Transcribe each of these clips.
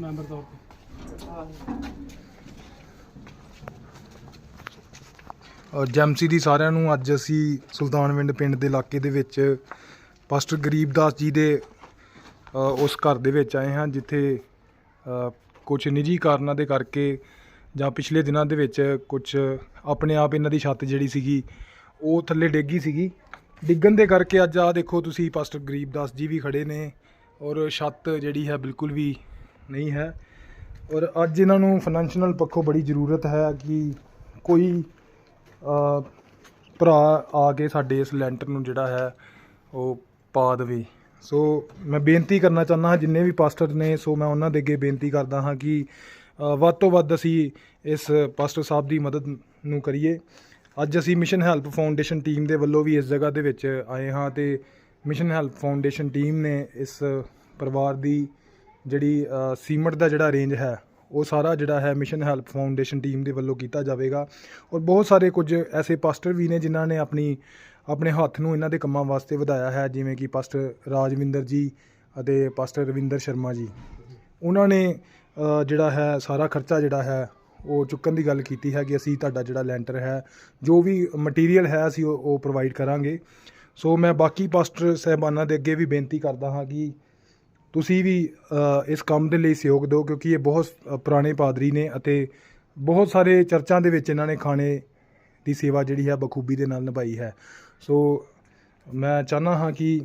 Member ਤੌਰ ਤੇ। ਜੈਮਸੀ ਦੀ ਸਾਰਿਆਂ ਨੂੰ ਅੱਜ ਅਸੀਂ ਸੁਲਤਾਨਵਿੰਡ ਪਿੰਡ ਦੇ ਇਲਾਕੇ ਦੇ ਵਿੱਚ ਪਾਸਟਰ ਗਰੀਬਦਾਸ ਜੀ ਦੇ ਅ, ਉਸ ਘਰ ਦੇ ਵਿੱਚ ਆਏ ਹਾਂ ਜਿੱਥੇ ਕੁਝ ਨਿੱਜੀ ਕਾਰਨਾਂ ਦੇ ਕਰਕੇ ਜਾਂ ਪਿਛਲੇ ਦਿਨਾਂ ਦੇ ਵਿੱਚ ਕੁਝ ਆਪਣੇ ਆਪ ਇਹਨਾਂ ਦੀ ਛੱਤ ਜਿਹੜੀ ਸੀਗੀ ਉਹ ਥੱਲੇ ਡਿੱਗੀ ਸੀਗੀ। ਡਿੱਗਣ ਦੇ ਕਰਕੇ ਅੱਜ ਆ ਦੇਖੋ ਤੁਸੀਂ ਪਾਸਟਰ ਗਰੀਬਦਾਸ ਜੀ ਵੀ ਖੜੇ ਨੇ ਔਰ ਛੱਤ ਜਿਹੜੀ ਹੈ ਬਿਲਕੁਲ ਵੀ ਨਹੀਂ ਹੈ। ਔਰ ਅੱਜ ਇਹਨਾਂ ਨੂੰ ਫਾਈਨੈਂਸ਼ੀਅਲ ਪੱਖੋਂ ਬੜੀ ਜ਼ਰੂਰਤ ਹੈ ਕਿ ਕੋਈ ਭਰਾ ਆ ਕੇ ਸਾਡੇ ਇਸ ਲੈਂਟਰ ਨੂੰ ਜਿਹੜਾ ਹੈ, ਉਹ ਪਾ ਦੇਵੇ। ਸੋ ਮੈਂ ਬੇਨਤੀ ਕਰਨਾ ਚਾਹੁੰਦਾ ਹਾਂ, ਜਿੰਨੇ ਵੀ ਪਾਸਟਰ ਨੇ, ਸੋ ਮੈਂ ਉਹਨਾਂ ਦੇ ਅੱਗੇ ਬੇਨਤੀ ਕਰਦਾ ਹਾਂ ਕਿ ਵੱਧ ਤੋਂ ਵੱਧ ਅਸੀਂ ਇਸ ਪਾਸਟਰ ਸਾਹਿਬ ਦੀ ਮਦਦ ਨੂੰ ਕਰੀਏ। ਅੱਜ ਅਸੀਂ ਮਿਸ਼ਨ ਹੈਲਪ ਫਾਊਂਡੇਸ਼ਨ ਟੀਮ ਦੇ ਵੱਲੋਂ ਵੀ ਇਸ ਜਗ੍ਹਾ ਦੇ ਵਿੱਚ ਆਏ ਹਾਂ ਤੇ ਮਿਸ਼ਨ ਹੈਲਪ ਫਾਊਂਡੇਸ਼ਨ ਟੀਮ ਨੇ ਇਸ ਪਰਿਵਾਰ ਦੀ ਜਿਹੜੀ ਅ, ਸੀਮਟ ਦਾ ਜਿਹੜਾ ਰੇਂਜ ਹੈ ਉਹ ਸਾਰਾ ਜਿਹੜਾ ਹੈ ਮਿਸ਼ਨ ਹੈਲਪ ਫਾਊਂਡੇਸ਼ਨ ਟੀਮ ਦੇ ਵੱਲੋਂ ਕੀਤਾ ਜਾਵੇਗਾ। ਔਰ ਬਹੁਤ ਸਾਰੇ ਕੁਝ ਐਸੇ ਪਾਸਟਰ ਵੀ ਨੇ ਜਿਨ੍ਹਾਂ ਨੇ ਆਪਣੀ ਆਪਣੇ ਹੱਥ ਨੂੰ ਇਹਨਾਂ ਦੇ ਕੰਮਾਂ ਵਾਸਤੇ ਵਧਾਇਆ ਹੈ ਜਿਵੇਂ ਕਿ ਪਾਸਟਰ ਰਾਜਵਿੰਦਰ ਜੀ ਅਤੇ ਪਾਸਟਰ ਰਵਿੰਦਰ ਸ਼ਰਮਾ ਜੀ। ਉਹਨਾਂ ਨੇ ਜਿਹੜਾ ਹੈ ਸਾਰਾ ਖਰਚਾ ਜਿਹੜਾ ਹੈ ਉਹ ਚੁੱਕਣ ਦੀ ਗੱਲ ਕੀਤੀ ਹੈ ਕਿ ਅਸੀਂ ਤੁਹਾਡਾ ਜਿਹੜਾ ਲੈਂਟਰ ਹੈ ਜੋ ਵੀ ਮਟੀਰੀਅਲ ਹੈ ਅਸੀਂ ਉਹ ਉਹ ਪ੍ਰੋਵਾਈਡ ਕਰਾਂਗੇ। ਸੋ ਮੈਂ ਬਾਕੀ ਪਾਸਟਰ ਸਹਿਬਾਨਾਂ ਦੇ ਅੱਗੇ ਵੀ ਬੇਨਤੀ ਕਰਦਾ ਹਾਂ ਕਿ ਤੁਸੀਂ ਵੀ ਇਸ ਕੰਮ ਦੇ ਲਈ ਸਹਿਯੋਗ ਦਿਓ ਕਿਉਂਕਿ ਇਹ ਬਹੁਤ ਪੁਰਾਣੇ ਪਾਦਰੀ ਨੇ ਅਤੇ ਬਹੁਤ ਸਾਰੇ ਚਰਚਾਂ ਦੇ ਵਿੱਚ ਇਹਨਾਂ ਨੇ ਖਾਣੇ ਦੀ ਸੇਵਾ ਜਿਹੜੀ ਹੈ ਬਖੂਬੀ ਦੇ ਨਾਲ ਨਿਭਾਈ ਹੈ। ਸੋ ਮੈਂ ਚਾਹੁੰਦਾ ਹਾਂ ਕਿ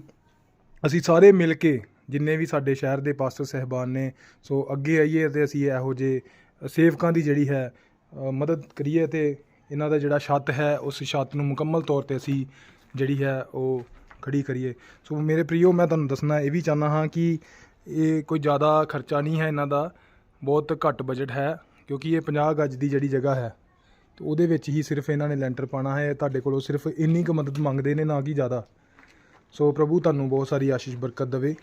ਅਸੀਂ ਸਾਰੇ ਮਿਲ ਕੇ ਜਿੰਨੇ ਵੀ ਸਾਡੇ ਸ਼ਹਿਰ ਦੇ ਪਾਸਟਰ ਸਹਿਬਾਨ ਨੇ, ਸੋ ਅੱਗੇ ਆਈਏ ਤੇ ਅਸੀਂ ਇਹੋ ਜਿਹੇ ਸੇਵਕਾਂ ਦੀ ਜਿਹੜੀ ਹੈ ਮਦਦ ਕਰੀਏ ਤੇ ਇਹਨਾਂ ਦਾ ਜਿਹੜਾ ਛੱਤ ਹੈ, ਉਸ ਛੱਤ ਨੂੰ ਮੁਕੰਮਲ ਤੌਰ ਤੇ ਅਸੀਂ ਜਿਹੜੀ ਹੈ ਉਹ ਖੜੀ ਕਰੀਏ। ਸੋ ਮੇਰੇ ਪ੍ਰਿਯੋ, ਮੈਂ ਤੁਹਾਨੂੰ ਦੱਸਣਾ, ਇਹ ਵੀ ਚਾਹੁੰਦਾ ਹਾਂ ਕਿ ਇਹ ਕੋਈ ਜ਼ਿਆਦਾ ਖਰਚਾ ਨਹੀਂ ਹੈ ਇਹਨਾਂ ਦਾ। ਬਹੁਤ ਘੱਟ ਬਜਟ ਹੈ, ਕਿਉਂਕਿ ਇਹ 50 ਗੱਜ ਦੀ ਜਿਹੜੀ ਜਗ੍ਹਾ ਹੈ, ਤੇ ਉਹਦੇ ਵਿੱਚ ਹੀ ਸਿਰਫ ਇਹਨਾਂ ਨੇ ਲੈਂਟਰ ਪਾਣਾ ਹੈ। ਤੁਹਾਡੇ ਕੋਲੋਂ ਸਿਰਫ ਇੰਨੀ ਕੁ ਮਦਦ ਮੰਗਦੇ ਨੇ, ਨਾ ਕਿ ਜ਼ਿਆਦਾ। ਸੋ ਪ੍ਰਭੂ, ਤੁਹਾਨੂੰ ਬਹੁਤ ਸਾਰੀ ਆਸ਼ੀਸ਼, ਬਰਕਤ ਦੇਵੇ।